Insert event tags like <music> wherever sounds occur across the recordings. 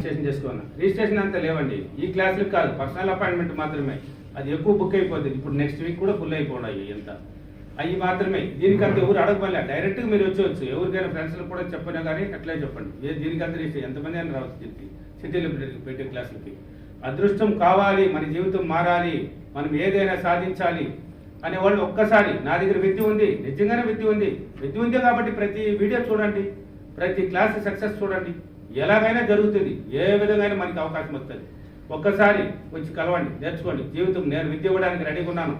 Registration చేసుకోవాలి. Registration అంతా లేవండి. ఈ క్లాసులకు కాదు. పర్సనల్ అపాయింట్మెంట్ మాత్రమే. అది ఎక్కువ బుక్ అయిపోతుంది. ఇప్పుడు నెక్స్ట్ వీక్ కూడా ఫుల్ అయిపోయి ఎంత అవి మాత్రమే. దీనికంత ఎవరు అడగమల్లా డైరెక్ట్గా మీరు వచ్చేవచ్చు ఎవరికైనా ఫ్రెండ్స్లకు కూడా చెప్పినా కానీ అట్లే చెప్పండి. ఏ దీనికంత రిజిస్ట్రేషన్? ఎంతమంది అని రావచ్చు దీనికి. సిటీలో పెట్టే క్లాసులకి. అదృష్టం కావాలి. మన జీవితం మారాలి. మనం ఏదైనా సాధించాలి అనే వాళ్ళు ఒక్కసారి నా దగ్గర విద్య ఉంది. నిజంగానే విద్య ఉంది. విద్య ఉంది కాబట్టి ప్రతి వీడియో చూడండి. ప్రతి క్లాస్ సక్సెస్ చూడండి. ఎలాగైనా జరుగుతుంది. ఏ విధంగా మనకి అవకాశం వస్తుంది. ఒక్కసారి వచ్చి కలవండి నేర్చుకోండి. జీవితం నేను విద్య ఇవ్వడానికి రెడీగా ఉన్నాను.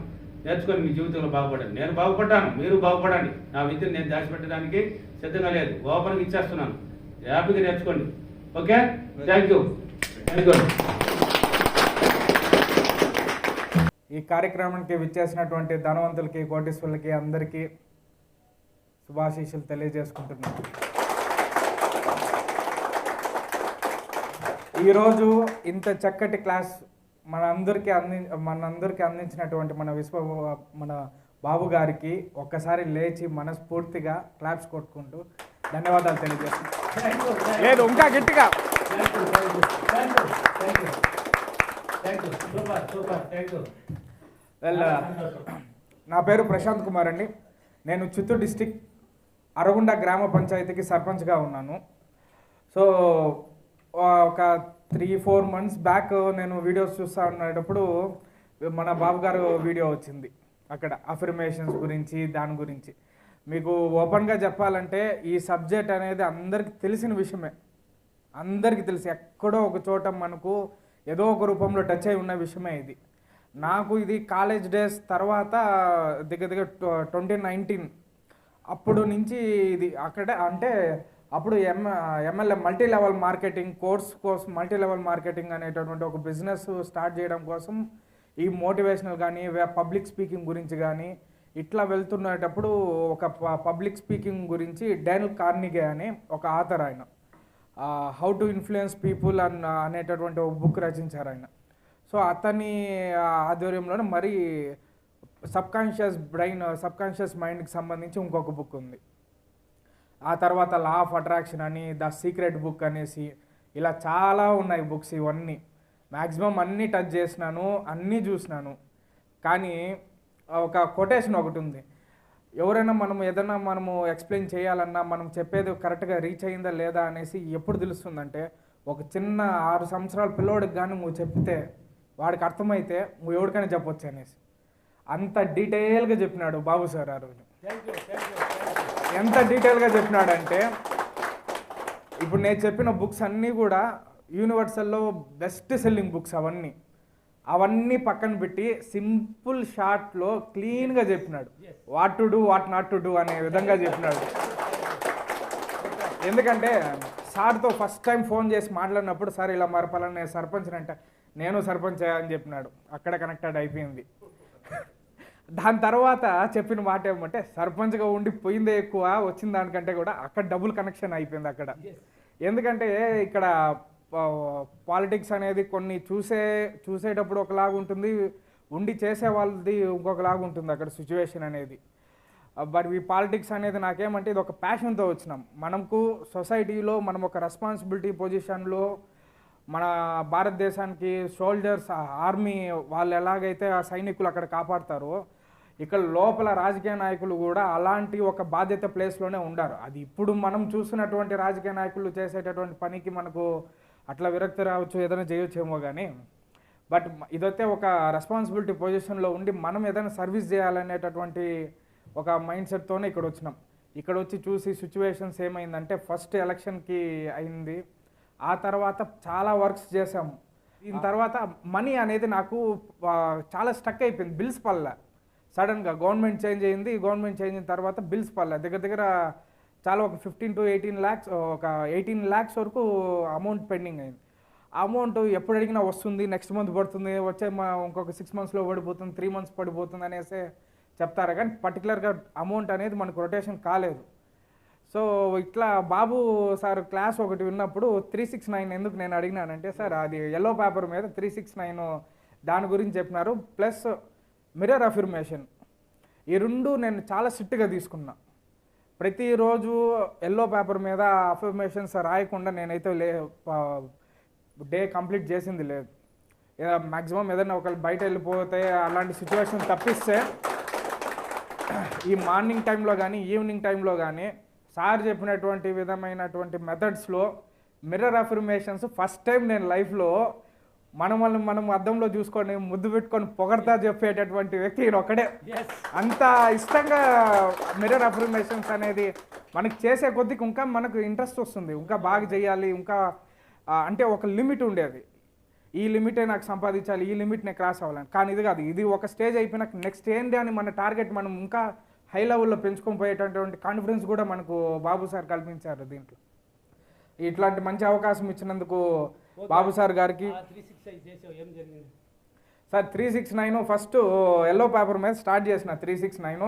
నేర్చుకొని మీ జీవితంలో బాగుపడండి. నేను బాగుపడ్డాను మీరు బాగుపడండి. నా విద్యను నేను దాచిపెట్టడానికి సిద్ధంగా లేదు. ఓపెన్గా ఇచ్చేస్తున్నాను. హ్యాపీగా నేర్చుకోండి. ఓకే? థ్యాంక్ యూ థ్యాంక్ ఈ కార్యక్రమానికి విచ్చేసినటువంటి ధనవంతులకి కోటీశ్వరులకి అందరికీ శుభాశీస్సులు తెలియజేసుకుంటున్నాను. ఈరోజు ఇంత చక్కటి క్లాస్ మన అందరికీ అంది మనందరికీ అందించినటువంటి మన విశ్వ మన బాబు గారికి ఒక్కసారి లేచి మనస్ఫూర్తిగా క్లాప్స్ కొట్టుకుంటూ ధన్యవాదాలు తెలియజేస్తున్నాను. లేదు ఇంకా గట్టిగా. వెల్ నా పేరు ప్రశాంత్ కుమార్ అండి. నేను చిత్తూరు డిస్టిక్ అరగుండ గ్రామ పంచాయతీకి సర్పంచ్గా ఉన్నాను. సో ఒక త్రీ ఫోర్ మంత్స్ బ్యాక్ నేను వీడియోస్ చూస్తూ ఉండేటప్పుడు మన బాబు గారు వీడియో వచ్చింది. అక్కడ అఫర్మేషన్స్ గురించి దాని గురించి. మీకు ఓపెన్గా చెప్పాలంటే ఈ సబ్జెక్ట్ అనేది అందరికీ తెలిసిన విషయమే. అందరికీ తెలిసి. ఎక్కడో ఒక చోట మనకు ఏదో ఒక రూపంలో టచ్ అయి ఉన్న విషయమే ఇది. నాకు ఇది కాలేజ్ డేస్ తర్వాత దగ్గర దగ్గర ట్వంటీ నైన్టీన్ అప్పుడు నుంచి ఇది అక్కడ అంటే అప్పుడు M MLA multi level marketing course కోసం మల్టీ లెవెల్ మార్కెటింగ్ అనేటటువంటి ఒక బిజినెస్ స్టార్ట్ చేయడం కోసం ఈ మోటివేషనల్ కానీ పబ్లిక్ స్పీకింగ్ గురించి కానీ ఇట్లా వెళ్తున్నటప్పుడు ఒక పబ్లిక్ స్పీకింగ్ గురించి డైనల్ కార్నిగే అని ఒక ఆథర్ ఆయన. హౌ టు ఇన్ఫ్లుయెన్స్ పీపుల్ అన్న అనేటటువంటి ఒక బుక్ రచించారు ఆయన. సో అతని ఆధ్వర్యంలోనే మరి సబ్కాన్షియస్ బ్రెయిన్ సబ్కాన్షియస్ మైండ్కి సంబంధించి ఇంకొక బుక్ ఉంది. ఆ తర్వాత లా ఆఫ్ అట్రాక్షన్ అని ద సీక్రెట్ బుక్ అనేసి ఇలా చాలా ఉన్నాయి బుక్స్ ఇవన్నీ. మ్యాక్సిమం అన్నీ టచ్ చేసినాను అన్నీ చూసినాను. కానీ ఒక కొటేషన్ ఒకటి ఉంది. ఎవరైనా మనం ఏదైనా మనము ఎక్స్ప్లెయిన్ చేయాలన్నా మనం చెప్పేది కరెక్ట్గా రీచ్ అయిందా లేదా అనేసి ఎప్పుడు తెలుస్తుందంటే ఒక చిన్న ఆరు సంవత్సరాల పిల్లోడికి కానీ నువ్వు చెప్తే వాడికి అర్థమైతే నువ్వు ఎవరికైనా చెప్పొచ్చు అనేసి. అంత డీటెయిల్గా చెప్పినాడు బాబు సార్ ఆ రోజు. ఎంత డీటెయిల్గా చెప్పినాడంటే ఇప్పుడు నేను చెప్పిన బుక్స్ అన్నీ కూడా యూనివర్సల్లో బెస్ట్ సెల్లింగ్ బుక్స్ అవన్నీ. అవన్నీ పక్కన పెట్టి సింపుల్ షార్ట్లో క్లీన్గా చెప్పినాడు. What to do what not to do అనే విధంగా చెప్పినాడు. ఎందుకంటే సార్తో ఫస్ట్ టైం ఫోన్ చేసి మాట్లాడినప్పుడు సార్ ఇలా మరపాలని సర్పంచ్ అంటే నేను సర్పంచ్ అని చెప్పినాడు. అక్కడ కనెక్టెడ్ అయిపోయింది. దాని తర్వాత చెప్పిన మాట ఏమంటే సర్పంచ్గా ఉండి పోయిందే ఎక్కువ వచ్చిన దానికంటే కూడా అక్కడ డబుల్ కనెక్షన్ అయిపోయింది అక్కడ. ఎందుకంటే ఇక్కడ పాలిటిక్స్ అనేది కొన్ని చూసే చూసేటప్పుడు ఒకలాగా ఉంటుంది ఉండి చేసే వాళ్ళది ఇంకొకలాగా ఉంటుంది అక్కడ సిచ్యువేషన్ అనేది. బట్ ఈ పాలిటిక్స్ అనేది నాకేమంటే ఇది ఒక ప్యాషన్తో వచ్చినాం. మనకు సొసైటీలో మనం ఒక రెస్పాన్సిబిలిటీ పొజిషన్లో మన భారతదేశానికి సోల్జర్స్ ఆర్మీ వాళ్ళు ఎలాగైతే ఆ సైనికులు అక్కడ కాపాడతారో ఇక్కడ లోపల రాజకీయ నాయకులు కూడా అలాంటి ఒక బాధ్యత ప్లేస్లోనే ఉండారు. అది ఇప్పుడు మనం చూస్తున్నటువంటి రాజకీయ నాయకులు చేసేటటువంటి పనికి మనకు అట్లా విరక్తి రావచ్చు ఏదైనా చేయొచ్చేమో కానీ బట్ ఇదైతే ఒక రెస్పాన్సిబిలిటీ పొజిషన్లో ఉండి మనం ఏదైనా సర్వీస్ చేయాలనేటటువంటి ఒక మైండ్ సెట్తోనే ఇక్కడ వచ్చినాం. ఇక్కడ వచ్చి చూసి సిచ్యువేషన్స్ ఏమైందంటే ఫస్ట్ ఎలక్షన్కి అయింది. ఆ తర్వాత చాలా వర్క్స్ చేసాము దీని తర్వాత మనీ అనేది నాకు చాలా స్టక్ అయిపోయింది. బిల్స్ పల్లె సడన్గా గవర్నమెంట్ చేంజ్ అయింది. గవర్నమెంట్ చేంజ్ అయిన తర్వాత బిల్స్ పడలేదు. దగ్గర దగ్గర చాలా ఒక ఫిఫ్టీన్ టు ఎయిటీన్ ల్యాక్స్ ఒక ఎయిటీన్ ల్యాక్స్ వరకు అమౌంట్ పెండింగ్ అయింది. అమౌంట్ ఎప్పుడు అడిగినా వస్తుంది నెక్స్ట్ మంత్ పడుతుంది వచ్చే మా- ఇంకొక సిక్స్ మంత్స్లో పడిపోతుంది త్రీ మంత్స్ పడిపోతుంది అనేసి చెప్తారు. కానీ పర్టికులర్గా అమౌంట్ అనేది మనకు రొటేషన్ కాలేదు. సో ఇట్లా బాబు సార్ క్లాస్ ఒకటి విన్నప్పుడు త్రీ సిక్స్ నైన్ ఎందుకు నేను అడిగినానంటే సార్ అది ఎల్లో పేపర్ మీద త్రీ సిక్స్ నైన్ దాని గురించి చెప్పినారు. ప్లస్ మిర్రర్ అఫర్మేషన్ ఈ రెండు నేను చాలా స్ట్రిక్ట్గా తీసుకున్నా. ప్రతిరోజు ఎల్లో పేపర్ మీద అఫర్మేషన్స్ రాయకుండా నేనైతే లే డే కంప్లీట్ చేసింది లేదు. మ్యాక్సిమం ఏదైనా ఒకళ్ళు బయట వెళ్ళిపోతే అలాంటి సిచ్యువేషన్ తప్పిస్తే ఈ మార్నింగ్ టైంలో కానీ ఈవినింగ్ టైంలో కానీ సార్ చెప్పినటువంటి విధమైనటువంటి మెథడ్స్లో మిర్రర్ అఫర్మేషన్స్ ఫస్ట్ టైం నేను లైఫ్లో మనం వాళ్ళని మనం అద్దంలో చూసుకొని ముద్దు పెట్టుకొని పొగడతా చెప్పేటటువంటి వ్యక్తి ఈయన ఒక్కడే. అంత ఇష్టంగా మిర్రర్ అఫర్మేషన్స్ అనేది మనకి చేసే కొద్దికి ఇంకా మనకు ఇంట్రెస్ట్ వస్తుంది. ఇంకా బాగా చేయాలి ఇంకా అంటే ఒక లిమిట్ ఉండేది ఈ లిమిటే నాకు సంపాదించాలి ఈ లిమిట్నే క్రాస్ అవ్వాలని. కానీ ఇది కాదు ఇది ఒక స్టేజ్ అయిపోయినాక నెక్స్ట్ ఏంటి అని మన టార్గెట్ మనం ఇంకా హై లెవెల్లో పెంచుకొని పోయేటటువంటి కాన్ఫిడెన్స్ కూడా మనకు బాబు సార్ కల్పించారు దీంట్లో. ఇట్లాంటి మంచి అవకాశం ఇచ్చినందుకు బాబు సార్ గారికి. Sir three six nine first yellow paper మీద స్టార్ట్ చేసిన త్రీ సిక్స్ నైన్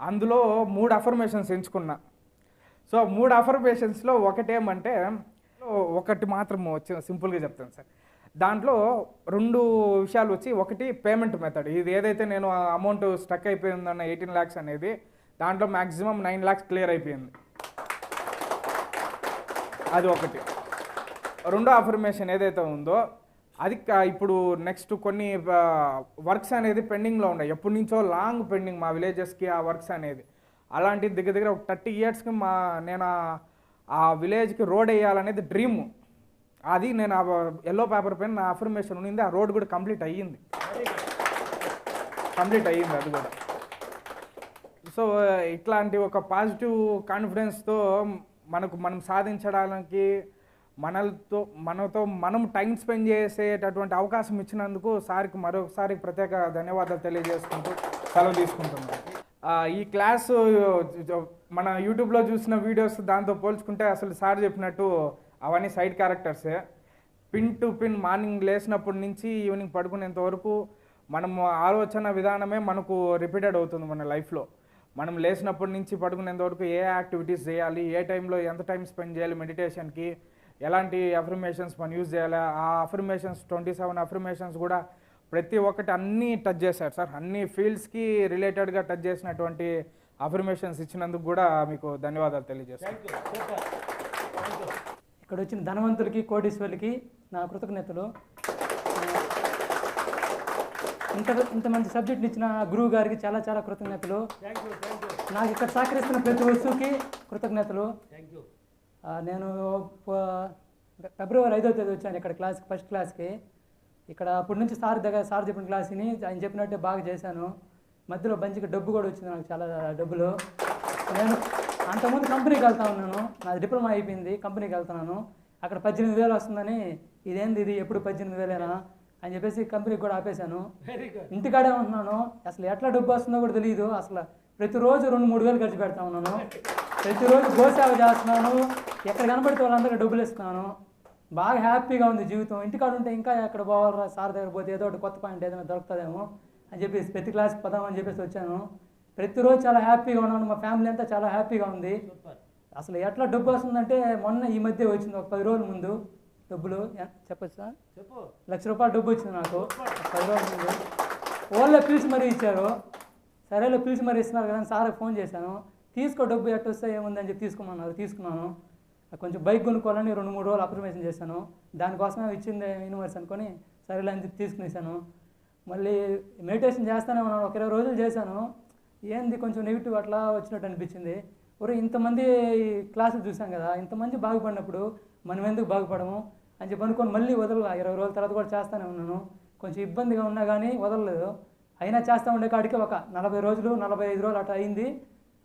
అందులో మూడు అఫర్మేషన్స్ ఎంచుకున్నా. సో మూడు అఫర్మేషన్స్లో ఒకటేమంటే ఒకటి మాత్రం వచ్చి సింపుల్గా చెప్తాను సార్. దాంట్లో రెండు విషయాలు వచ్చి ఒకటి పేమెంట్ మెథడ్ ఇది ఏదైతే నేను అమౌంట్ స్టక్ అయిపోయిందన్న ఎయిటీన్ ల్యాక్స్ అనేది దాంట్లో మ్యాక్సిమం నైన్ ల్యాక్స్ క్లియర్ అయిపోయింది. అది ఒకటి. రెండో అఫర్మేషన్ ఏదైతే ఉందో అది ఇప్పుడు నెక్స్ట్ కొన్ని వర్క్స్ అనేది పెండింగ్లో ఉన్నాయి. ఎప్పటి నుంచో లాంగ్ పెండింగ్ మా విలేజెస్కి ఆ వర్క్స్ అనేది. అలాంటి దగ్గర దగ్గర ఒక థర్టీ ఇయర్స్కి మా నేను ఆ- ఆ విలేజ్కి రోడ్ వేయాలనేది డ్రీమ్ అది నేను ఆ ఎల్లో పేపర్ పైన నా అఫర్మేషన్ ఉన్నింది ఆ రోడ్ కూడా కంప్లీట్ అయ్యింది. కంప్లీట్ అయ్యింది అది కూడా. సో ఇట్లాంటి ఒక పాజిటివ్ కాన్ఫిడెన్స్తో మనకు మనం సాధించడానికి మనతో మనతో మనం టైం స్పెండ్ చేసేటటువంటి అవకాశం ఇచ్చినందుకు సార్కి మరొకసారి ప్రత్యేక ధన్యవాదాలు తెలియజేసుకుంటూ సెలవు తీసుకుంటున్నాను ఈ క్లాస్ మన యూట్యూబ్లో చూసిన వీడియోస్ దాంతో పోల్చుకుంటే అసలు సార్ చెప్పినట్టు అవన్నీ సైడ్ క్యారెక్టర్సే. పిన్ టు పిన్ మార్నింగ్ లేచినప్పటి నుంచి ఈవినింగ్ పడుకునేంత వరకు మనం ఆలోచన విధానమే మనకు రిపీటెడ్ అవుతుంది మన లైఫ్లో. మనం లేచినప్పటి నుంచి పడుకునేంత వరకు ఏ యాక్టివిటీస్ చేయాలి ఏ టైంలో ఎంత టైం స్పెండ్ చేయాలి మెడిటేషన్కి ఎలాంటి అఫర్మేషన్స్ మనం యూజ్ చేయాలి? ఆ అఫర్మేషన్స్ ట్వంటీ సెవెన్ అఫర్మేషన్స్ కూడా ప్రతి ఒక్కటి అన్నీ టచ్ చేశారు సార్. అన్ని ఫీల్డ్స్కి రిలేటెడ్గా టచ్ చేసినటువంటి అఫర్మేషన్స్ ఇచ్చినందుకు కూడా మీకు ధన్యవాదాలు తెలియజేస్తాను ఇక్కడ వచ్చిన ధనవంతులకి కోటీశ్వరులకి నా కృతజ్ఞతలు. ఇంత ఇంత మంచి సబ్జెక్ట్ ఇచ్చిన గురువు గారికి చాలా చాలా కృతజ్ఞతలు. నాకు ఇక్కడ సహకరిస్తున్న ప్రతి వస్తువుకి కృతజ్ఞతలు. థ్యాంక్ యూ ఆ, నేను ఫిబ్రవరి ఐదో తేదీ వచ్చాను ఇక్కడ క్లాస్కి ఫస్ట్ క్లాస్కి. ఇక్కడ అప్పటి నుంచి సార్ దగ్గర సార్ చెప్పిన క్లాస్ని ఆయన చెప్పినట్టే బాగా చేశాను. మధ్యలో మంచిగా డబ్బు కూడా వచ్చింది నాకు చాలా డబ్బులు. నేను అంతకుముందు కంపెనీకి వెళ్తా ఉన్నాను. నాది డిప్లొమా అయిపోయింది కంపెనీకి వెళ్తున్నాను. అక్కడ పద్దెనిమిది వేలు వస్తుందని ఇదేంది ఇది ఎప్పుడు పద్దెనిమిది వేలేనా అని చెప్పేసి కంపెనీకి కూడా ఆపేశాను. ఇంటికాడే ఉంటున్నాను. అసలు ఎట్లా డబ్బు వస్తుందో కూడా తెలియదు అసలు ప్రతిరోజు రెండు మూడు వేలు ఖర్చు పెడతా ఉన్నాను. ప్రతిరోజు గోసేవ చేస్తున్నాను. ఎక్కడ కనబడితే వాళ్ళందరికీ డబ్బులు ఇస్తున్నాను. బాగా హ్యాపీగా ఉంది జీవితం. ఇంటికాడ ఉంటే ఇంకా ఎక్కడ పోవాలరా? సార్ దగ్గర పోతే ఏదో ఒకటి కొత్త పాయింట్ ఏదైనా దొరుకుతుందేమో అని చెప్పేసి ప్రతి క్లాస్కి పదామని చెప్పేసి వచ్చాను. ప్రతిరోజు చాలా హ్యాపీగా ఉన్నాను. మా ఫ్యామిలీ అంతా చాలా హ్యాపీగా ఉంది. అసలు ఎట్లా డబ్బు వస్తుందంటే మొన్న ఈ మధ్య వచ్చింది. ఒక పది రోజుల ముందు డబ్బులు. చెప్పొచ్చా చెప్పు. లక్ష రూపాయలు డబ్బు వచ్చింది నాకు. పది రోజుల ముందు. వాళ్ళే పిలిచి మరీ ఇచ్చారు. సరేలే పిలిచి మరీ ఇస్తున్నారు కదా సార్కి ఫోన్ చేశాను. తీసుకో డబ్బు ఎట్ట వస్తే ఏముందని చెప్పి తీసుకోమన్నారు. తీసుకున్నాను. కొంచెం బైక్ కొనుక్కోవాలని రెండు మూడు రోజులు అప్రమేషన్ చేశాను. దానికోసమే ఇచ్చింది యూనివర్స్ అనుకొని సరేలే అని చెప్పి తీసుకునేసాను. మళ్ళీ మెడిటేషన్ చేస్తానే ఉన్నాను. ఒక ఇరవై రోజులు చేశాను. ఏంది కొంచెం నెగిటివ్ అట్లా వచ్చినట్టు అనిపించింది. ఒరే ఇంతమంది క్లాసులు చూసాం కదా ఇంతమంది బాగుపడినప్పుడు మనం ఎందుకు బాగుపడము అని చెప్పి అనుకొని మళ్ళీ వదల ఇరవై రోజుల తర్వాత కూడా చేస్తానే ఉన్నాను. కొంచెం ఇబ్బందిగా ఉన్నా కానీ వదలలేదు. అయినా చేస్తూ ఉండే కాడికి ఒక నలభై రోజులు నలభై ఐదు రోజులు అట్లా అయింది.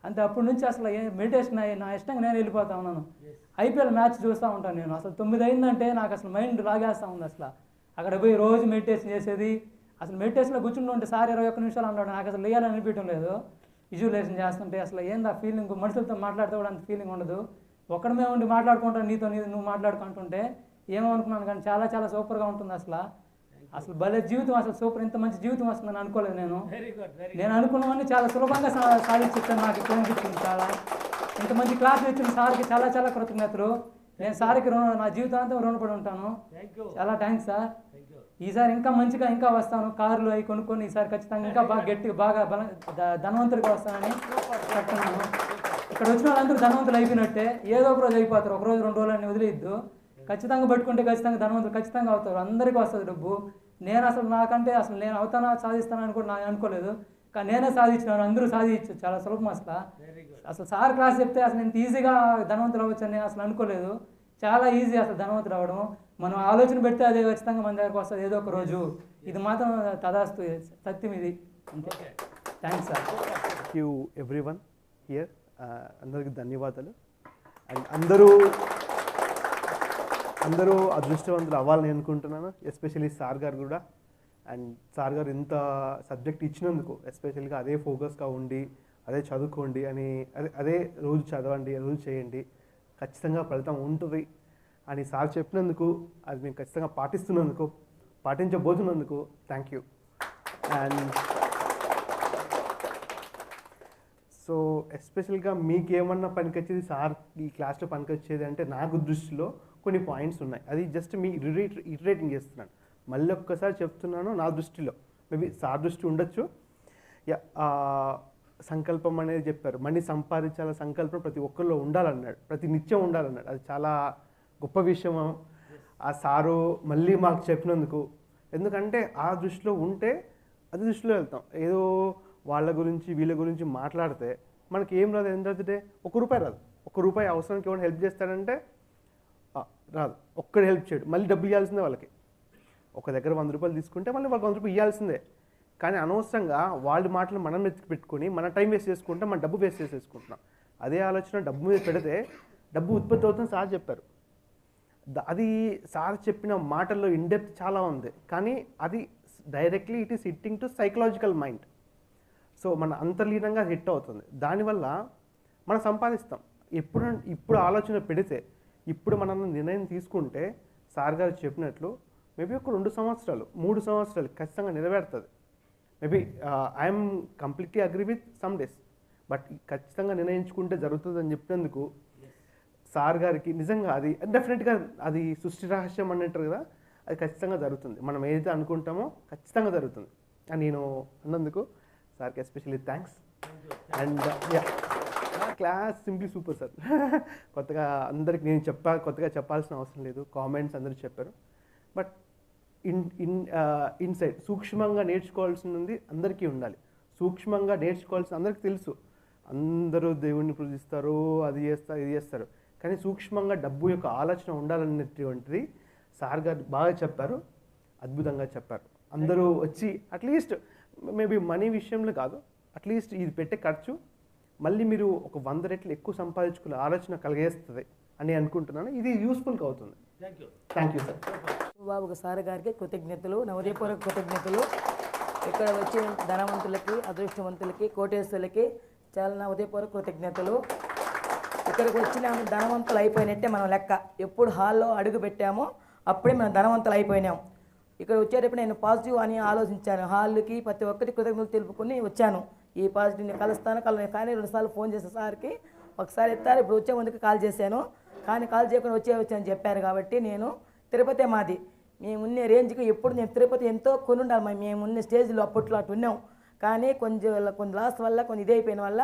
అంతే అప్పటి నుంచి అసలు ఏ మెడిటేషన్ అయ్యి నా ఇష్టంగా నేను వెళ్ళిపోతా ఉన్నాను. ఐపీఎల్ మ్యాచ్ చూస్తూ ఉంటాను నేను. అసలు తొమ్మిది అయిందంటే నాకు అసలు మైండ్ లాగేస్తూ ఉంది అసలు. అక్కడ పోయి రోజు మెడిటేషన్ చేసేది. అసలు మెడిటేషన్లో కూర్చుంటూ ఉంటే సార్ ఇరవై ఒక్క నిమిషాలు అన్నాడు. నాకు అసలు లేయాలని అనిపించడం లేదు. విజువలైజేషన్ చేస్తుంటే అసలు ఏందా ఆ ఫీలింగ్ మనుషులతో మాట్లాడితే కూడా అంత ఫీలింగ్ ఉండదు. ఒక్కడమే ఉండి మాట్లాడుకుంటాను నీతో నీ నువ్వు మాట్లాడుకుంటుంటే ఏమో అనుకున్నాను కానీ చాలా చాలా సూపర్గా ఉంటుంది అసలు. అసలు భలే జీవితం అసలు సూపర్ ఇంత మంచి జీవితం వస్తుందని అనుకోలేదు నేను. నేను అనుకున్నవన్నీ చాలా సులభంగా సాధించాను నాకు ఇప్పుడు అనిపించింది చాలా. ఇంత మంచి క్లాసులు ఇచ్చిన సార్కి చాలా చాలా కృతజ్ఞతలు. నేను సార్కి రుణ నా జీవితాంతం రుణపడి ఉంటాను. చాలా థ్యాంక్స్ సార్ ఈసారి ఇంకా మంచిగా ఇంకా వస్తాను. కార్లు అవి కొనుక్కొని ఈసారి ఖచ్చితంగా ఇంకా బాగా గట్టి బాగా బల ధనవంతుడిగా వస్తానని చెప్తున్నాను. ఇక్కడ వచ్చిన వాళ్ళందరూ ధనవంతులు అయిపోయినట్టే. ఏదో ఒక రోజు అయిపోతారు. ఒక రోజు రెండు రోజులు అని వదిలేయద్దు. ఖచ్చితంగా పట్టుకుంటే ఖచ్చితంగా ధనవంతులు ఖచ్చితంగా అవుతారు. అందరికీ వస్తుంది డబ్బు. నేను అసలు నాకంటే అసలు నేను అవుతానా సాధిస్తానని కూడా నేను అనుకోలేదు. కానీ నేనే సాధించినాను అందరూ సాధించు చాలా సులభం అసలు. అసలు సార్ క్లాస్ చెప్తే అసలు ఇంత ఈజీగా ధనవంతులు అవ్వచ్చు అని అసలు అనుకోలేదు. చాలా ఈజీ అసలు ధనవంతులు అవ్వడం. మనం ఆలోచన పెడితే అది ఖచ్చితంగా మన దగ్గరకు వస్తుంది ఏదో ఒక రోజు. ఇది మాత్రం తదాస్తు సత్యం ఇది. అంతే. Thanks sir thank you everyone here అందరికి ధన్యవాదాలు. అండ్ అందరూ అందరూ అదృష్టవంతులు అవ్వాలని అనుకుంటున్నాను ఎస్పెషల్లీ సార్ గారు కూడా. అండ్ సార్ గారు ఇంత సబ్జెక్ట్ ఇచ్చినందుకు ఎస్పెషల్గా అదే ఫోకస్గా ఉండి అదే చదువుకోండి అని అదే అదే రోజు చదవండి రోజు చేయండి ఖచ్చితంగా ఫలితం ఉంటుంది అని సార్ చెప్పినందుకు అది మేము ఖచ్చితంగా పాటిస్తున్నందుకు పాటించబోతున్నందుకు థ్యాంక్ యూ అండ్ సో ఎస్పెషల్గా మీకు ఏమన్నా పనికొచ్చేది సార్ ఈ క్లాస్లో పనికొచ్చేది అంటే నాకు దృష్టిలో కొన్ని పాయింట్స్ ఉన్నాయి. అది జస్ట్ మీ రిరేట్ ఇటరేటింగ్ చేస్తున్నాను. మళ్ళీ ఒక్కసారి చెప్తున్నాను నా దృష్టిలో. మేబీ సార్ దృష్టి ఉండొచ్చు. యా సంకల్పం అనేది చెప్పారు. మనీ సంపాదించాల సంకల్పం ప్రతి ఒక్కరిలో ఉండాలన్నాడు. ప్రతి నిత్యం ఉండాలన్నాడు. అది చాలా గొప్ప విషయం ఆ సారు మళ్ళీ మాకు చెప్పినందుకు. ఎందుకంటే ఆ దృష్టిలో ఉంటే అది దృష్టిలో వెళ్తాం. ఏదో వాళ్ళ గురించి వీళ్ళ గురించి మాట్లాడితే మనకి ఏం రాదు ఏం ఏంటంటే ఒక రూపాయి రాదు. ఒక రూపాయి అవసరానికి ఎవరు హెల్ప్ చేస్తాడంటే రాదు. ఒక్కడే హెల్ప్ చేయడు. మళ్ళీ డబ్బులు ఇవ్వాల్సిందే వాళ్ళకి. ఒక దగ్గర వంద రూపాయలు తీసుకుంటే మళ్ళీ వాళ్ళకి వంద రూపాయలు ఇవ్వాల్సిందే కానీ అనవసరంగా వాళ్ళ మాటలు మనం ఎత్తికి పెట్టుకొని మన టైం వేస్ట్ చేసుకుంటే మన డబ్బు వేస్ట్ చేసేసుకుంటున్నాం. అదే ఆలోచన డబ్బు మీద పెడితే డబ్బు ఉత్పత్తి అవుతుందని సార్ చెప్పారు. అది సార్ చెప్పిన మాటల్లో ఇన్డెప్త్ చాలా ఉంది. కానీ అది directly it is hitting to psychological mind so మన అంతర్లీనంగా హిట్ అవుతుంది. దానివల్ల మనం సంపాదిస్తాం. ఎప్పుడు ఇప్పుడు ఆలోచన పెడితే ఇప్పుడు మనం నిర్ణయం తీసుకుంటే సార్ గారు చెప్పినట్లు మేబీ ఒక రెండు సంవత్సరాలు మూడు సంవత్సరాలు ఖచ్చితంగా నెరవేరుతుంది. Maybe I'm completely agree with some days. But ఖచ్చితంగా నిర్ణయించుకుంటే జరుగుతుందని చెప్పినందుకు సార్ గారికి నిజంగా అది డెఫినెట్గా అది సృష్టి రహస్యం అని అంటారు కదా అది ఖచ్చితంగా జరుగుతుంది. మనం ఏదైతే అనుకుంటామో ఖచ్చితంగా జరుగుతుంది. అని నేను అన్నందుకు సార్కి especially thanks and yeah class simply super sir. <laughs> కొత్తగా అందరికి నేను చెప్పా కొత్తగా చెప్పాల్సిన అవసరం లేదు. కామెంట్స్ అందరూ చెప్పారు. బట్ ఇన్ ఇన్ ఇన్సైడ్ సూక్ష్మంగా నేర్చుకోవాల్సింది అందరికీ ఉండాలి. సూక్ష్మంగా నేర్చుకోవాల్సిన అందరికీ తెలుసు. అందరూ దేవుణ్ణి పూజిస్తారు అది చేస్తారు ఇది చేస్తారు. కానీ సూక్ష్మంగా డబ్బు యొక్క ఆలోచన ఉండాలనేటువంటిది సార్ గారు బాగా చెప్పారు. అద్భుతంగా చెప్పారు. అందరూ వచ్చి అట్లీస్ట్ మేబీ మనీ విషయంలో కాదు అట్లీస్ట్ ఇది పెట్టే ఖర్చు మళ్ళీ మీరు ఒక వంద రెట్లు ఎక్కువ సంపాదించుకునే ఆలోచన కలిగేస్తుంది అని అనుకుంటున్నాను. ఇది యూస్ఫుల్గా అవుతుంది. Thank you thank you sir Babu sir గారికి కృతజ్ఞతలు నవదీపూర్వక కృతజ్ఞతలు. ఇక్కడ వచ్చిన ధనవంతులకి అదృష్టవంతులకి కోటేశ్వరులకి చాలా నవదీపూర్వక కృతజ్ఞతలు. ఇక్కడికి వచ్చిన ధనవంతులు అయిపోయినట్టే మనం లెక్క. ఎప్పుడు హాల్లో అడుగు పెట్టామో అప్పుడే మనం ధనవంతులు అయిపోయినాం. ఇక్కడ వచ్చేటప్పుడు నేను పాజిటివ్ అని ఆలోచించాను. హాల్కి ప్రతి ఒక్కటి కృతజ్ఞతలు తెలుపుకొని వచ్చాను. ఈ పాజిటివ్ని కలుస్తాను కల కానీ రెండుసార్లు ఫోన్ చేసిన సార్కి ఒకసారి ఎత్తారు. ఇప్పుడు వచ్చే ముందుకు కాల్ చేశాను. కానీ కాల్ చేయకుండా వచ్చే వచ్చాయని చెప్పారు కాబట్టి నేను తిరుపతి మాది. మేము ఉన్న రేంజ్కి ఎప్పుడు నేను తిరుపతి ఎంతో కొని ఉండాలి మరి మేము ఉన్న స్టేజ్లో అప్పట్లో అటు ఉన్నాం. కానీ కొంచెం కొన్ని లాస్ వల్ల కొంచెం ఇది అయిపోయిన వల్ల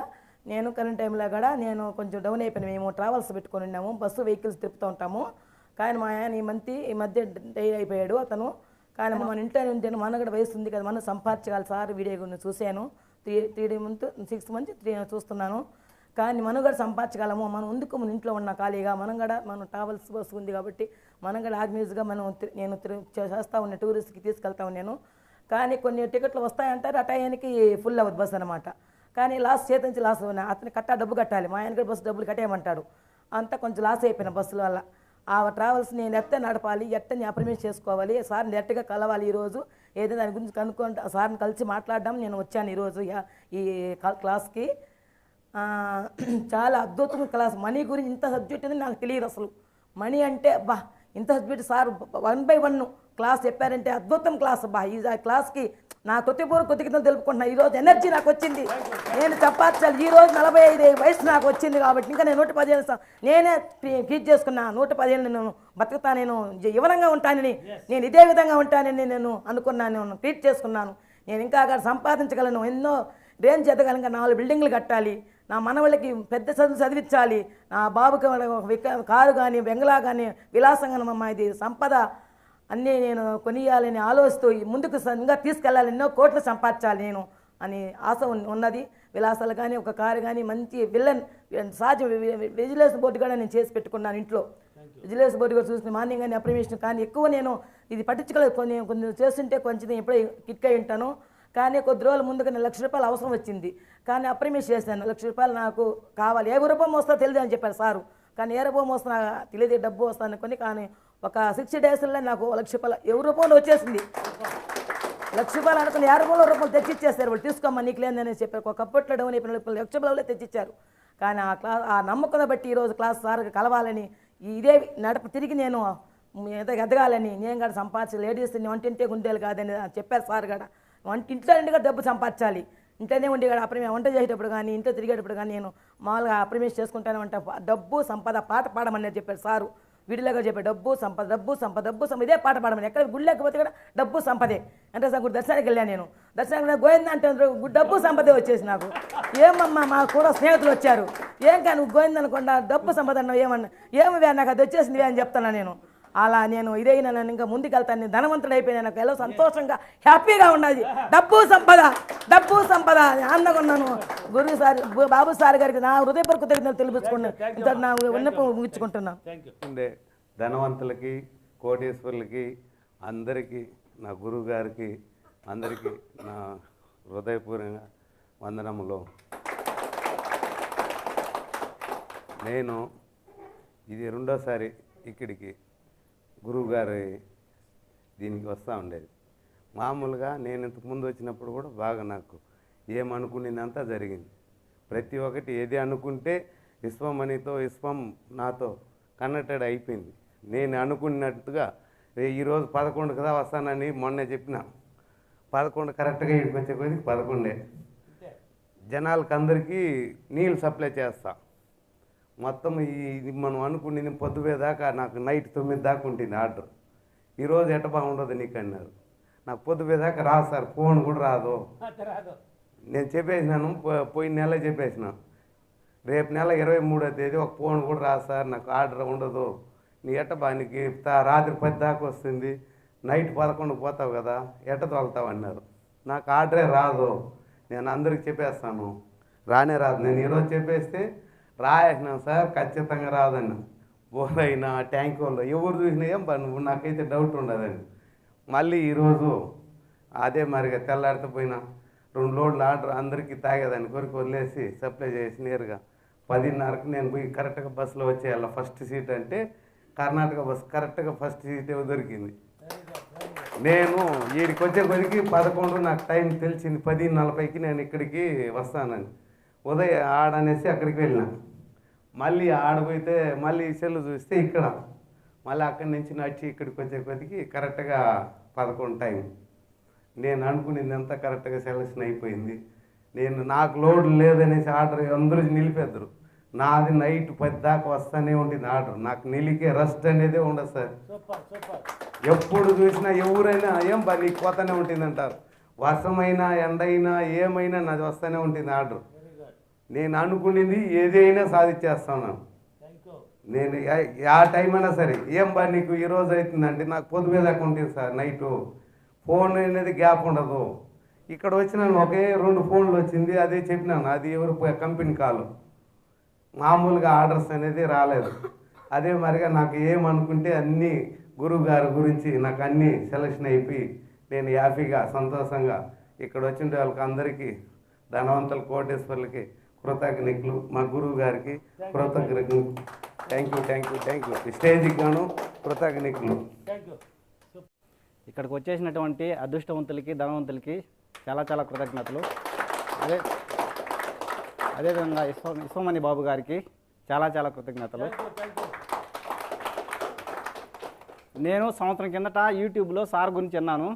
నేను కరెంట్ టైంలో కూడా నేను కొంచెం డౌన్ అయిపోయినా. మేము ట్రావెల్స్ పెట్టుకొని ఉన్నాము. బస్సు వెహికల్స్ తిప్పుతూ ఉంటాము. కానీ మా ఆయన ఈ మంత్ ఈ మధ్య డైర్ అయిపోయాడు అతను. కానీ మన ఇంట్లో ఉంటే మనగడ వయసు ఉంది కదా. మనం సంపాదించగల సార్ వీడియో చూశాను. Three three month six month three చూస్తున్నాను. కానీ మనం కూడా సంపాదించగలము. మనం ఎందుకు మన ఇంట్లో ఉన్న ఖాళీగా? మనం కూడా మనం ట్రావెల్స్ బస్సు ఉంది కాబట్టి మనం కూడా ఆర్గనైజ్గా మనం నేను చేస్తూ చేస్తా ఉన్న టూరిస్ట్కి తీసుకెళ్తా ఉన్నాను. కానీ కొన్ని టికెట్లు వస్తాయంటారు ఆ టయానికి ఫుల్ అవ్వదు బస్సు అనమాట కానీ లాస్ట్ చేతించి నుంచి లాస్ ఉన్నాయి అతను కట్టా డబ్బు కట్టాలి. మా ఆయన కూడా బస్సు డబ్బులు కట్టేయమంటాడు. అంతా కొంచెం లాస్ అయిపోయిన బస్సుల వల్ల. ఆ ట్రావెల్స్ నేను ఎట్ట నడపాలి ఎట్టని అప్రమేట్ చేసుకోవాలి సార్ని ఎట్టగా కలవాలి ఈరోజు. ఏదో దాని గురించి కనుక్కుంటా సార్ని కలిసి మాట్లాడడం నేను వచ్చాను ఈరోజు ఈ క్లాస్కి. <clears throat> చాలా అద్భుతమైన క్లాస్. మనీ గురించి ఇంత సబ్జెక్ట్ అని నాకు తెలియదు అసలు. మనీ అంటే బా ఇంత subject sir one by one class చెప్పారంటే అద్భుతం క్లాస్ బా ఈ క్లాస్కి నా కొద్దిపూర్వ కృతజ్ఞతలు తెలుపుకుంటున్నా. ఈరోజు ఎనర్జీ నాకు వచ్చింది. నేను చెప్పాలి ఈరోజు నలభై ఐదు వయసు నాకు వచ్చింది కాబట్టి ఇంకా నేను నూట పదిహేను నేనే ఫీజ్ చేసుకున్నా. నూట పదిహేను నేను బతుకుతా నేను యువనంగా ఉంటానని. నేను ఇదే విధంగా ఉంటానని నేను అనుకున్నాను నేను ట్రీట్ చేసుకున్నాను. నేను ఇంకా అక్కడ సంపాదించగలను. ఎన్నో రేంజ్ ఎదగలను ఇంకా నాలుగు బిల్డింగ్లు కట్టాలి. నా మనవాళ్ళకి పెద్ద చదువు చదివించాలి. నా బాబుకి కారు కానీ బెంగళా కానీ విలాసంగా ఇది సంపద. అన్నీ నేను కొనియాలని ఆలోచిస్తూ ముందుకు స- ఇంకా తీసుకెళ్ళాలి ఎన్నో కోట్లు సంపాదించాలి నేను అని ఆశ ఉన్- ఉన్నది. విలాసాలు కానీ ఒక కారు కానీ మంచి విలన్ సహజ విజిలెన్స్ బోర్డు కూడా నేను చేసి పెట్టుకున్నాను ఇంట్లో. విజిలెన్స్ బోర్డు కూడా చూసిన మార్నింగ్ కానీ అప్రిమేషన్ కానీ ఎక్కువ నేను ఇది పట్టించుకోలేదు. కొన్ని కొన్ని చేస్తుంటే కొంచెం ఎప్పుడో కిట్ అయి ఉంటాను. కానీ కొద్ది రోజుల ముందుగా నేను లక్ష రూపాయలు అవసరం వచ్చింది. కానీ అప్రిమేట్ చేశాను. లక్ష రూపాయలు నాకు కావాలి. ఏ రూపాయలు వస్తా తెలియదు అని చెప్పారు సారు. కానీ ఏ రూపాయలు వస్తా తెలియదు డబ్బు వస్తాను కొని కానీ ఒక సిక్స్టీ డేస్లో నాకు లక్ష రూపాయలు ఎవరి రూపాయలు వచ్చేసింది. లక్ష రూపాయలు అనుకుని యాభై రూపాయల రూపాయలు తెచ్చిచ్చేస్తారు వాళ్ళు తీసుకోమ్మా నీకు లేదని చెప్పారు. ఒక కప్పట్లో డౌన్ అయిపోయిన రూపాయలు లక్ష రూపాయలు తెచ్చిచ్చారు. కానీ ఆ క్లాస్ ఆ నమ్మకం బట్టి ఈరోజు క్లాస్ సార్ కలవాలని ఇదే నడప తిరిగి నేను ఎంత ఎదగాలని నేను కూడా సంపాదించి లేడీస్ వంటింటే గుండెలు కాదని చెప్పారు సార్ కూడా వంటింట్లో నుండి కూడా డబ్బు సంపాదించాలి. ఇంట్లోనే ఉండి కూడా అప్రమే వంట చేసేటప్పుడు కానీ ఇంట్లో తిరిగేటప్పుడు కానీ నేను మామూలుగా అప్రమేష్ చేసుకుంటాను వంట డబ్బు సంపద పాట పాడమని చెప్పారు సారు. వీడియోగా చెప్పే డబ్బు సంపద డబ్బు సంపద డబ్బు సంపద. ఇదే పాట పాడమని. ఎక్కడ గుడి లేకపోతే కూడా డబ్బు సంపదే. అంటే సార్ గుడి దర్శనానికి వెళ్ళాను నేను. దర్శనానికి గోవింద అంటే డబ్బు సంపదే వచ్చేసి నాకు. ఏమమ్మా మా కూడా స్నేహితులు వచ్చారు. ఏం కానీ గోవింద అనుకుండా డబ్బు సంపద అన్నావు ఏమన్నా? ఏమి వే నాకు అది వచ్చేసింది అని చెప్తాను నేను. అలా నేను ఇదైనా నేను ఇంకా ముందుకెళ్తాను నేను ధనవంతుడు అయిపోయాను నాకు ఎలా సంతోషంగా హ్యాపీగా ఉన్నది డబ్బు సంపద డబ్బు సంపద. ఆనందంగా ఉన్నాను. గురువు సార్ బాబు సార్ గారికి నా హృదయపూర్వక కృతజ్ఞతలు తెలుపుకున్నాను నా విన్నపం ముగించుకుంటున్నాను ధనవంతులకి కోటేశ్వరులకి అందరికీ నా గురువు గారికి అందరికీ నా హృదయపూర్వక వందనములు. నేను ఇది రెండోసారి ఇక్కడికి గురువుగారి దీనికి వస్తూ ఉండేది. మామూలుగా నేను ఇంతకు ముందు వచ్చినప్పుడు కూడా బాగా నాకు ఏమనుకునేదంతా జరిగింది. ప్రతి ఒక్కటి ఏది అనుకుంటే విశ్వమణితో విశ్వం నాతో కన్నెక్టెడ్ అయిపోయింది. నేను అనుకున్నట్టుగా ఈరోజు పదకొండు కదా వస్తానని మొన్నే చెప్పిన. పదకొండు కరెక్ట్గా ఇక్కడికి వచ్చే కొద్ది పదకొండే. జనాలకు అందరికీ నీళ్ళు సప్లై చేస్తాను మొత్తం ఈ ఇది మనం అనుకునేది పొద్దువే దాకా నాకు నైట్ తొమ్మిది దాకా ఉంటుంది ఆర్డర్. ఈరోజు ఎట్ట బాగుండదు నీకు అన్నారు. నాకు పొద్దువే దాకా రాదు సార్ ఫోన్ కూడా రాదు. నేను చెప్పేసినాను పోయిన నెల చెప్పేసిన. రేపు నెల ఇరవై మూడో తేదీ ఒక ఫోన్ కూడా రాదు సార్ నాకు ఆర్డర్ ఉండదు. నీ ఎట్ట బా నీకు రాత్రి పది దాకా వస్తుంది. నైట్ పదకొండు పోతావు కదా ఎట్ట తోలుతావు అన్నారు. నాకు ఆర్డరే రాదు. నేను అందరికి చెప్పేస్తాను. రానే రాదు. నేను ఈరోజు చెప్పేస్తే రాయేసినాను సార్? ఖచ్చితంగా రాదన్న. బోరైనా ట్యాంక్ వాళ్ళు. ఎవరు చూసినా ఏం పని? నాకైతే డౌట్ ఉండదని మళ్ళీ ఈరోజు అదే మరిగా తెల్లాడితేపోయినా రెండు లోడ్లు ఆర్డర్ అందరికీ తాగేదాన్ని కొరికి వదిలేసి సప్లై చేసి నేరుగా పదిన్నరకు నేను పోయి కరెక్ట్గా బస్సులో వచ్చేయాల ఫస్ట్ సీట్ అంటే కర్ణాటక బస్ కరెక్ట్గా ఫస్ట్ సీట్ దొరికింది. నేను వీడికి వచ్చే కొద్దికి పదకొండు నాకు టైం తెలిసింది. పది నలభైకి నేను ఇక్కడికి వస్తానని. ఉదయం ఆడనేసి అక్కడికి వెళ్ళిన. మళ్ళీ ఆడపోతే మళ్ళీ సెల్లు చూస్తే ఇక్కడ. మళ్ళీ అక్కడి నుంచి నడిచి ఇక్కడికి వచ్చే కొద్దికి కరెక్ట్గా పదకొండు టైం. నేను అనుకునేది అంతా కరెక్ట్గా సెలక్షన్ అయిపోయింది. నేను నాకు లోడ్ లేదనేసి ఆర్డర్ అందరూ నిలిపేద్దరు. నాది నైట్ పది దాకా వస్తానే ఉంటుంది ఆర్డర్. నాకు నిలికే రెస్ట్ అనేదే ఉండదు సార్. ఎప్పుడు చూసినా ఎవరైనా ఏం బా నీకు పోతానే ఉంటుంది అంటారు వర్షమైనా ఎండైనా ఏమైనా నాది వస్తూనే ఉంటుంది ఆర్డర్. నేను అనుకునేది ఏదైనా సాధించేస్తాను. నేను యా టైం అయినా సరే ఏం బా నీకు ఈ రోజు అవుతుందంటే నాకు పొద్దువే దాకా ఉంటుంది సార్ నైటు ఫోన్ అనేది గ్యాప్ ఉండదు. ఇక్కడ వచ్చినాను ఒకే రెండు ఫోన్లు వచ్చింది అదే చెప్పినాను అది ఎవరు కంపెనీ కాలు మామూలుగా ఆర్డర్స్ అనేది రాలేదు. అదే మరిగా నాకు ఏమనుకుంటే అన్నీ గురువు గారి గురించి నాకు అన్నీ సెలక్షన్ అయిపోయి నేను హ్యాపీగా సంతోషంగా ఇక్కడ వచ్చిన వాళ్ళకి అందరికీ ధనవంతుల కోటేశ్వర్లకి కృతజ్ఞతలు మా గురువు గారికి కృతజ్ఞతలు thank you thank you thank you స్టేజ్కి గాను కృతజ్ఞతలు ఇక్కడికి వచ్చేసినటువంటి అదృష్టవంతులకి ధనవంతులకి చాలా చాలా కృతజ్ఞతలు. అదే అదేవిధంగా విశ్వ విశ్వమణి బాబు గారికి చాలా చాలా కృతజ్ఞతలు. నేను సంవత్సరం కిందట యూట్యూబ్లో సార్ గురించి విన్నాను.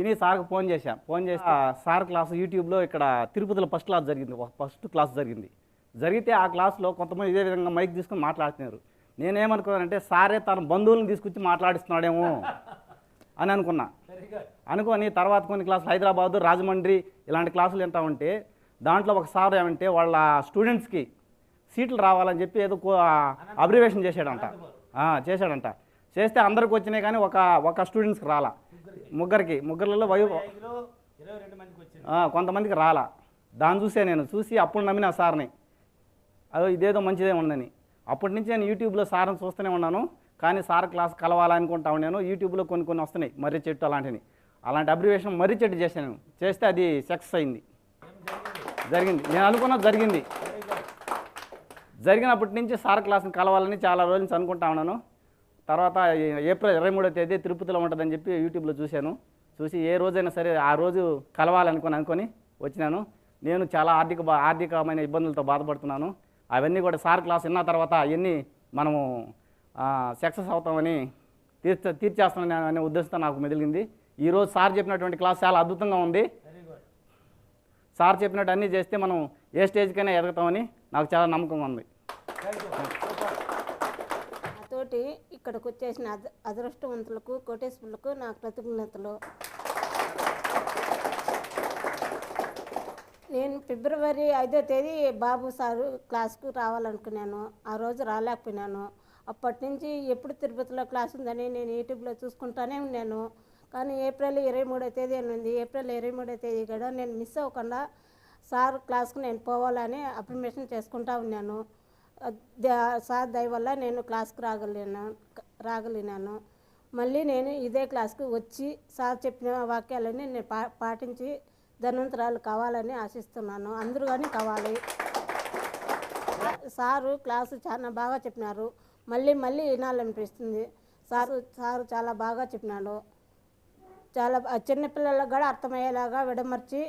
ఇని సార్కి ఫోన్ చేశాం. ఫోన్ చేసి సార్ క్లాస్ యూట్యూబ్లో ఇక్కడ తిరుపతిలో ఫస్ట్ క్లాస్ జరిగింది. ఫస్ట్ క్లాస్ జరిగింది. జరిగితే ఆ క్లాస్లో కొంతమంది ఇదే విధంగా మైక్ తీసుకుని మాట్లాడుతున్నారు. నేనేమనుకున్నానంటే సారే తన బంధువులను తీసుకొచ్చి మాట్లాడిస్తున్నాడేమో అని అనుకున్నా. వెరీ అనుకొని తర్వాత కొన్ని క్లాసులు హైదరాబాద్ రాజమండ్రి ఇలాంటి క్లాసులు వింటా ఉంటే దాంట్లో ఒక సార్ ఏమంటే వాళ్ళ స్టూడెంట్స్కి సీట్లు రావాలని చెప్పి ఏదో అబ్రివేషన్ చేశాడంట. చేశాడంట. చేస్తే అందరికి వచ్చినాయి కానీ ఒక ఒక స్టూడెంట్స్కి రాలా. ముగ్గురికి ముగ్గురులలో వయో కొంతమందికి రాలా. దాన్ని చూసే నేను చూసి అప్పుడు నమ్మిన సార్ని. అదో ఇదేదో మంచిదే ఉందని. అప్పటి నుంచి నేను యూట్యూబ్లో సార్ని చూస్తూనే ఉన్నాను. కానీ సార్ క్లాస్ కలవాలనుకుంటా ఉన్నాను. యూట్యూబ్లో కొన్ని కొన్ని వస్తున్నాయి మర్రి చెట్టు అలాంటివి అలాంటి అబ్రివేషన్ మర్రి చెట్టు చేశాను. చేస్తే అది సక్సెస్ అయింది. జరిగింది. నేను అనుకున్నది జరిగింది. జరిగినప్పటి నుంచి సార్ క్లాస్ని కలవాలని చాలా రోజుల నుంచి అనుకుంటా ఉన్నాను. తర్వాత ఏప్రిల్ ఇరవై మూడో తేదీ తిరుపతిలో ఉంటుందని చెప్పి యూట్యూబ్లో చూశాను. చూసి ఏ రోజైనా సరే ఆ రోజు కలవాలనుకొని అనుకొని వచ్చినాను. నేను చాలా ఆర్థిక బా ఆర్థికమైన ఇబ్బందులతో బాధపడుతున్నాను. అవన్నీ కూడా సార్ క్లాస్ విన్న తర్వాత అవన్నీ మనము సక్సెస్ అవుతామని తీర్చ తీర్చేస్తానని అనే ఉద్దేశంతో నాకు మెదిలింది ఈరోజు సార్ చెప్పినటువంటి క్లాస్ చాలా అద్భుతంగా ఉంది. వెరీ గుడ్ సార్ చెప్పినట్టు అన్నీ చేస్తే మనం ఏ స్టేజ్కైనా ఎదుగుతామని నాకు చాలా నమ్మకంగా ఉంది. నాతోటి ఇక్కడికి వచ్చేసిన అద అదృష్టవంతులకు కోటేశ్వరులకు నా కృతజ్ఞతలు. నేను ఫిబ్రవరి ఐదో తేదీ బాబు సారు క్లాస్కు రావాలనుకున్నాను. ఆ రోజు రాలేకపోయినాను. అప్పటి నుంచి ఎప్పుడు తిరుపతిలో క్లాస్ ఉందని నేను యూట్యూబ్లో చూసుకుంటానే ఉన్నాను. కానీ ఏప్రిల్ ఇరవై మూడో తేదీ అని ఉంది ఏప్రిల్ ఇరవై మూడో తేదీ కూడా నేను మిస్ అవ్వకుండా సార్ క్లాస్కు నేను పోవాలని అప్రిమేషన్ చేసుకుంటా ఉన్నాను. సార్ దయ వల్ల నేను క్లాస్కి రాగలిగాను రాగలినాను. మళ్ళీ నేను ఇదే క్లాస్కి వచ్చి సార్ చెప్పిన వాక్యాలని నేను పా పాటించి ధన్వంతరాలు కావాలని ఆశిస్తున్నాను. అందరూ కానీ కావాలి. సారు క్లాసు చాలా బాగా చెప్పినారు. మళ్ళీ మళ్ళీ వినాలనిపిస్తుంది సారు సారు చాలా బాగా చెప్పినాడు. చాలా చిన్నపిల్లలకు కూడా అర్థమయ్యేలాగా విడమర్చి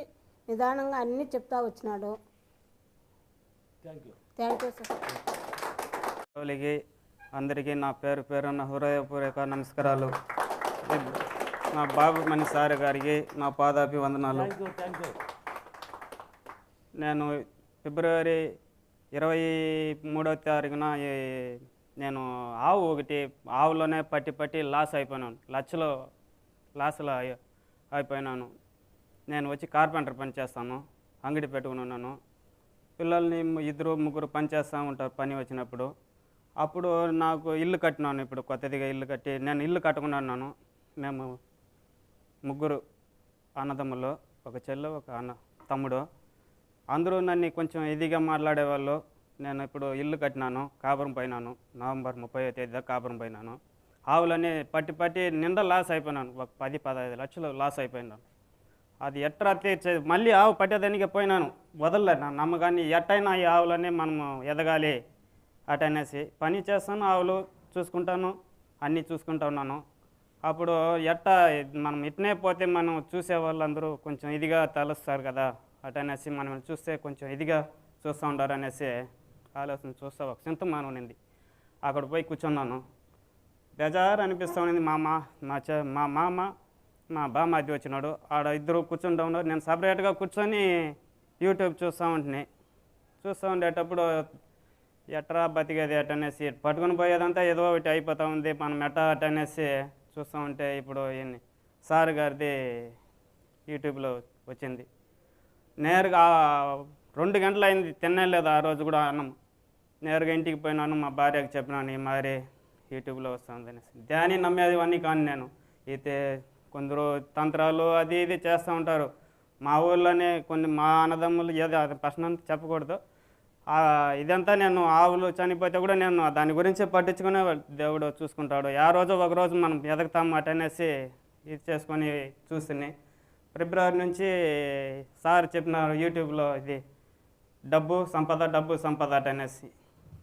నిదానంగా అన్నీ చెప్తా వచ్చినాడు. Thank you thank you sir. అందరికీ నా పేరు పేరున్న హృదయపూర్వక నమస్కారాలు. నా బాబు మణి సార్ గారికి నా పాదాపి వందనాలు నేను ఫిబ్రవరి ఇరవై మూడో తారీఖున ఈ- నేను ఆవు ఒకటి ఆవులోనే పట్టి పట్టి లాస్ అయిపోయినాను. లక్షలో లాస్లో అయి- అయిపోయినాను. నేను వచ్చి కార్పెంటర్ పని చేస్తాను. అంగడి పెట్టుకుని ఉన్నాను. పిల్లల్ని ఇద్దరు ముగ్గురు పని చేస్తూ ఉంటారు పని వచ్చినప్పుడు. అప్పుడు నాకు ఇల్లు కట్టినాను ఇప్పుడు కొత్తదిగా ఇల్లు కట్టి. నేను ఇల్లు కట్టుకున్నాను మేము ముగ్గురు అన్నదమ్ములు ఒక చెల్లు ఒక అన్న తమ్ముడు. అందరూ నన్ను కొంచెం ఇదిగా మాట్లాడేవాళ్ళు. నేను ఇప్పుడు ఇల్లు కట్టినాను కాపురం పోయినాను. నవంబర్ ముప్పై తేదీ కాపురం పోయినాను. ఆవులని పట్టి పట్టి నిండా లాస్ అయిపోయినాను. ఒక పది పదహైదు లక్షలు లాస్ అయిపోయినాను అది ఎట్లా తీర్చేది మళ్ళీ ఆవు పట్టేదానికి పోయినాను. వదలలే నా నమ్మకాన్ని. ఎట్టయినా ఈ ఆవులనే మనము ఎదగాలి అటనేసి పని చేస్తాను ఆవులు చూసుకుంటాను అన్నీ చూసుకుంటా ఉన్నాను. అప్పుడు ఎట్ట మనం ఇట్నే పోతే మనం చూసే వాళ్ళందరూ కొంచెం ఇదిగా తలుస్తారు కదా అటనేసి మనం చూస్తే కొంచెం ఇదిగా చూస్తూ ఉంటారు అనేసి ఆలోచన చూస్తే ఒక చింత ఉన్నింది అక్కడ పోయి కూర్చున్నాను. బెజార్ అనిపిస్తూ ఉన్నది మామ మా చే చె మా మామ మా బామాది వచ్చినాడు. ఆడ ఇద్దరు కూర్చుంటా ఉన్నారు. నేను సపరేట్గా కూర్చొని యూట్యూబ్ చూస్తూ ఉంటున్నాయి చూస్తూ ఉండేటప్పుడు ఎట్రా బతికేది అటనేసి పట్టుకుని పోయేదంతా ఏదో ఒకటి అయిపోతూ ఉంది. మనం ఎట్టా అటనేసి చూస్తూ ఉంటే ఇప్పుడు ఈయన్ని సార్ గారిది యూట్యూబ్లో వచ్చింది. నేరుగా రెండు గంటలు అయింది తినలేదు ఆ రోజు కూడా అన్నం. నేరుగా ఇంటికి పోయినాను. మా భార్యకి చెప్పినాను ఈ మారి యూట్యూబ్లో వస్తుంది అనేసి. దాన్ని నమ్మేది అన్నీ కానీ నేను. అయితే కొందరు తంత్రాలు అది ఇది చేస్తూ ఉంటారు. మా ఊళ్ళోనే కొన్ని మా అన్నదమ్ములు ఏదో అది ప్రశ్న చెప్పకూడదు. ఇదంతా నేను ఆవులు చనిపోతే కూడా నేను దాని గురించి పట్టించుకునే దేవుడు చూసుకుంటాడు. ఆ రోజు ఒక రోజు మనం ఎదగతాం అటనేసి ఇది చేసుకొని చూస్తున్నాయి ఫిబ్రవరి నుంచి సార్ చెప్పినారు యూట్యూబ్లో ఇది డబ్బు సంపద డబ్బు సంపద అటనేసి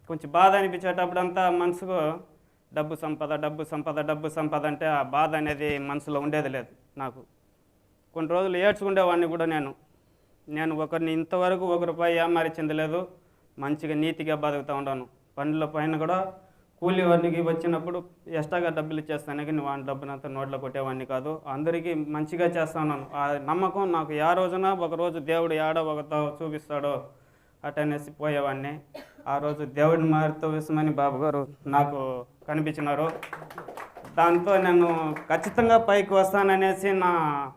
కొంచెం బాధ అనిపించేటప్పుడంతా మనసుకు డబ్బు సంపద డబ్బు సంపద డబ్బు సంపద అంటే ఆ బాధ అనేది మనసులో ఉండేది లేదు నాకు. కొన్ని రోజులు ఏడ్చుకునేవాడిని కూడా నేను. నేను ఒకరిని ఇంతవరకు ఒక రూపాయి ఏమారి చెందలేదు మంచిగా నీతిగా బతుకుతూ ఉన్నాను పనుల పైన కూడా కూలి వారికి వచ్చినప్పుడు ఎక్స్ట్రాగా డబ్బులు ఇచ్చేస్తాను కానీ వాడి డబ్బునంతా నోట్లో కొట్టేవాడిని కాదు. అందరికీ మంచిగా చేస్తాను ఆ నమ్మకం నాకు ఏ రోజున ఒక రోజు దేవుడు ఏడో ఒకతో చూపిస్తాడో అటనేసి పోయేవాడిని. ఆ రోజు దేవుడి మారితో విషమని బాబు గారు నాకు కనిపించినారు. దాంతో నేను ఖచ్చితంగా పైకి వస్తాననేసి నా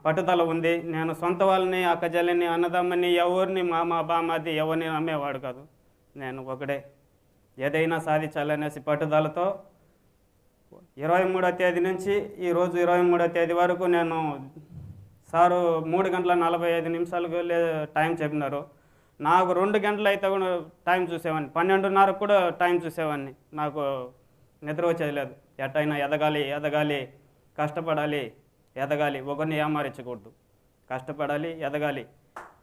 పట్టుదల ఉంది. నేను సొంత వాళ్ళని అక్కజల్లిని అన్నదమ్మని ఎవరిని మామ బామ్మది ఎవరిని నమ్మేవాడు కాదు. నేను ఒకడే. ఏదైనా సాధించాలనేసి పట్టుదలతో ఇరవై మూడో తేదీ నుంచి ఈరోజు ఇరవై మూడో తేదీ వరకు నేను సారు మూడు గంటల నలభై ఐదు నిమిషాలకు టైం చెప్పినారు. నాకు రెండు గంటలు అయితే కూడా టైం చూసేవాడిని. పన్నెండున్నరకు కూడా టైం చూసేవాడిని. నాకు నిద్ర వచ్చేది లేదు. ఎట్టయినా ఎదగాలి ఎదగాలి కష్టపడాలి ఎదగాలి. ఒకరిని ఏమారించకూడదు కష్టపడాలి ఎదగాలి.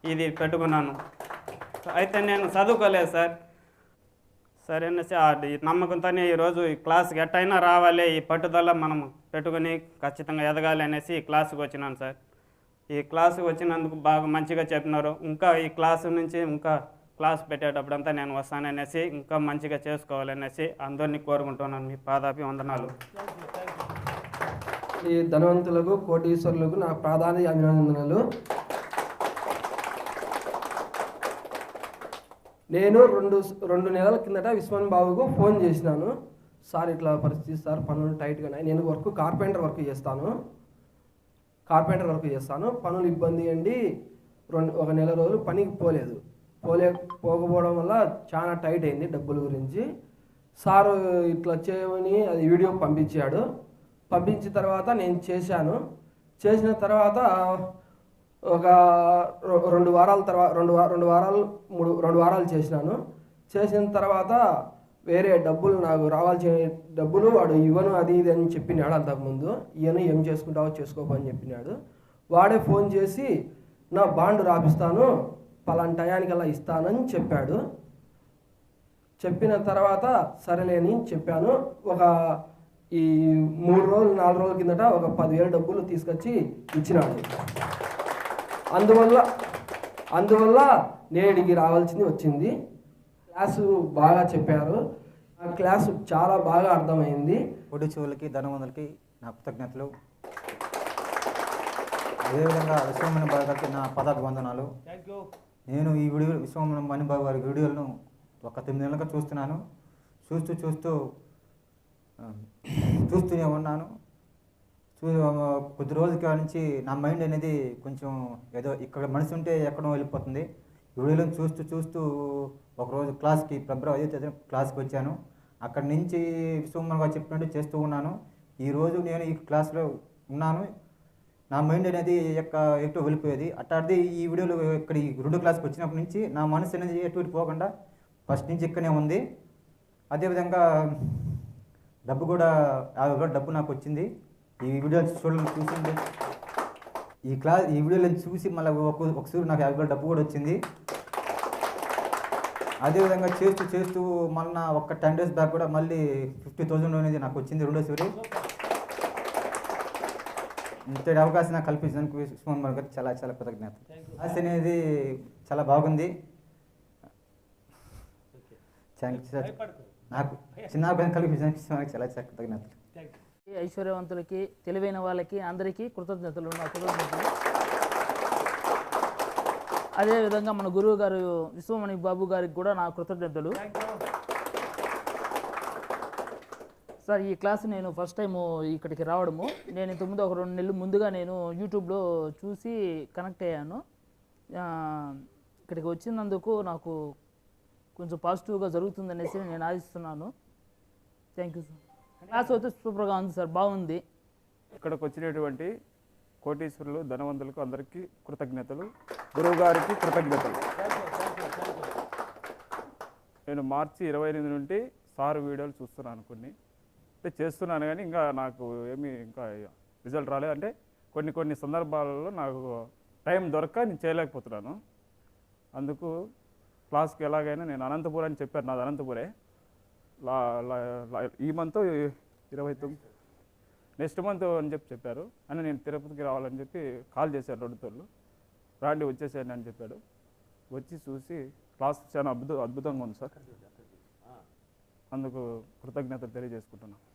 ఇది పెట్టుకున్నాను. అయితే నేను చదువుకోలేదు సార్. సరే అనేసి ఈ నమ్మకంతోనే ఈరోజు ఈ క్లాస్కి ఎట్టయినా రావాలి. ఈ పట్టుదల మనం పెట్టుకుని ఖచ్చితంగా ఎదగాలి అనేసి ఈ క్లాస్కి వచ్చినాను సార్. ఈ క్లాస్కి వచ్చినందుకు బాగా మంచిగా చెప్పినారు. ఇంకా ఈ క్లాస్ నుంచి ఇంకా క్లాస్ పెట్టేటప్పుడంతా నేను వస్తాననేసి ఇంకా మంచిగా చేసుకోవాలనేసి అందరినీ కోరుకుంటున్నాను. మీ పాదాపి వందనాలు ఈ ధనవంతులకు కోటీశ్వరులకు నా ప్రాధాన్య అభినందనలు. నేను రెండు రెండు నెలల కిందట విశ్వన్ బాబుకు ఫోన్ చేసినాను. సార్ ఇట్లా పరిస్థితి సార్ పనులు టైట్గా నేను వర్క్ కార్పెంటర్ వర్క్ చేస్తాను. కార్పెంటర్ వర్క్ చేస్తాను. పనులు ఇబ్బంది అండి. రెండు ఒక నెల రోజులు పనికి పోలేదు. పోలే పోకపోవడం వల్ల చాలా టైట్ అయింది డబ్బుల గురించి. సారు ఇట్లా చేయమని అది వీడియో పంపించాడు. పంపించిన తర్వాత నేను చేశాను. చేసిన తర్వాత ఒక రెండు వారాల తర్వాత రెండు రెండు వారాలు మూడు రెండు వారాలు చేసినాను. చేసిన తర్వాత వేరే డబ్బులు నాకు రావాల్సిన డబ్బులు వాడు ఇవ్వను అది ఇది అని చెప్పినాడు అంతకుముందు. ఈయన ఏం చేసుకుంటావో చేసుకోపో అని చెప్పినాడు. వాడే ఫోన్ చేసి నా బాండ్ రాపిస్తాను పలానా టయానికల్లా ఇస్తానని చెప్పాడు. చెప్పిన తర్వాత సరేలేని చెప్పాను ఒక ఈ మూడు రోజులు నాలుగు రోజుల కిందట ఒక పదివేల డబ్బులు తీసుకొచ్చి ఇచ్చినాడు. అందువల్ల అందువల్ల నేడికి రావాల్సింది వచ్చింది. క్లాసు బాగా చెప్పారు. ఆ క్లాసు చాలా బాగా అర్థమైంది. పొడి చెవులకి ధనవంతులకి నా కృతజ్ఞతలు. అదేవిధంగా విశ్వమణి బాబు గారికి నా పదాభివందనాలు. థ్యాంక్ యూ నేను ఈ వీడియో విశ్వమణి బాబు గారి వీడియోలను ఒక తొమ్మిది నెలలుగా చూస్తున్నాను. చూస్తూ చూస్తూ చూస్తూనే ఉన్నాను. చూ కొద్ది రోజుల కాడ నుంచి నా మైండ్ అనేది కొంచెం ఏదో ఇక్కడ మనసు ఉంటే ఎక్కడో వెళ్ళిపోతుంది. వీడియోలను చూస్తూ చూస్తూ ఒకరోజు క్లాస్కి ఫిబ్రవరి ఐదో తేదీన క్లాస్కి వచ్చాను. అక్కడి నుంచి విశ్వమన్ గారు చెప్పినట్టు చేస్తూ ఉన్నాను. ఈరోజు నేను ఈ క్లాస్లో ఉన్నాను. నా మైండ్ అనేది యొక్క ఎటు వెళ్ళిపోయేది. అట్టాడిది ఈ వీడియోలో ఇక్కడ ఈ రెండు క్లాస్కి వచ్చినప్పటి నుంచి నా మనసు అనేది ఎటు పోకుండా ఫస్ట్ నుంచి ఇక్కడనే ఉంది. అదేవిధంగా డబ్బు కూడా యాభై రూపాయలు డబ్బు నాకు వచ్చింది. ఈ వీడియో చూడాలని చూసింది ఈ క్లాస్ ఈ వీడియోలో చూసి మళ్ళీ ఒక ఒకసారి నాకు యాభై రూపాయలు డబ్బు కూడా వచ్చింది. అదేవిధంగా చేస్తూ చేస్తూ మళ్ళీ ఒక టెన్ డేస్ బ్యాక్ కూడా మళ్ళీ ఫిఫ్టీ థౌజండ్ అనేది నాకు వచ్చింది రెండోసారి ఇంతటి అవకాశం నాకు కల్పించినందుకు విశ్వం గారికి చాలా చాలా కృతజ్ఞత ఆశ అనేది చాలా బాగుంది. థ్యాంక్ యూ సార్ నాకు చిన్న అవకాశం విశ్వానికి చాలా చాలా కృతజ్ఞతలు. ఐశ్వర్యవంతులకి తెలివైన వాళ్ళకి అందరికీ కృతజ్ఞతలు. నా కృతజ్ఞతలు. అదేవిధంగా మన గురువు గారు విశ్వమణి బాబు గారికి కూడా నా కృతజ్ఞతలు. సార్ ఈ క్లాస్ నేను ఫస్ట్ టైం ఇక్కడికి రావడము. నేను ఇంతకుముందు ఒక రెండు నెలలు ముందుగా నేను యూట్యూబ్లో చూసి కనెక్ట్ అయ్యాను. ఇక్కడికి వచ్చినందుకు నాకు కొంచెం పాజిటివ్గా జరుగుతుందనేసి నేను ఆశిస్తున్నాను. Thank you sir. క్లాస్ అయితే సూపర్గా ఉంది సార్ బాగుంది. ఇక్కడికి వచ్చినటువంటి కోటీశ్వరులు ధనవంతులకు అందరికీ కృతజ్ఞతలు. గురువుగారికి కృతజ్ఞతలు. నేను మార్చి ఇరవై ఎనిమిది నుండి సార్ వీడియోలు చూస్తున్నాను కొన్ని. అంటే చేస్తున్నాను కానీ ఇంకా నాకు ఏమీ ఇంకా రిజల్ట్ రాలేదు. అంటే కొన్ని కొన్ని సందర్భాలలో నాకు టైం దొరక నేను చేయలేకపోతున్నాను. అందుకు క్లాస్కి ఎలాగైనా నేను అనంతపురం అని చెప్పాను నాది అనంతపురే. లా- ఈ మంత్ ఇరవై తొమ్మిది నెక్స్ట్ మంత్ అని చెప్పి చెప్పారు. అని నేను తిరుపతికి రావాలని చెప్పి కాల్ చేశాను రెండు తోళ్ళు రాండి వచ్చేసేయండి అని చెప్పాడు. వచ్చి చూసి క్లాస్ చాలా అద్భుత అద్భుతంగా ఉంది సార్. అందుకు కృతజ్ఞతలు తెలియజేసుకుంటున్నాను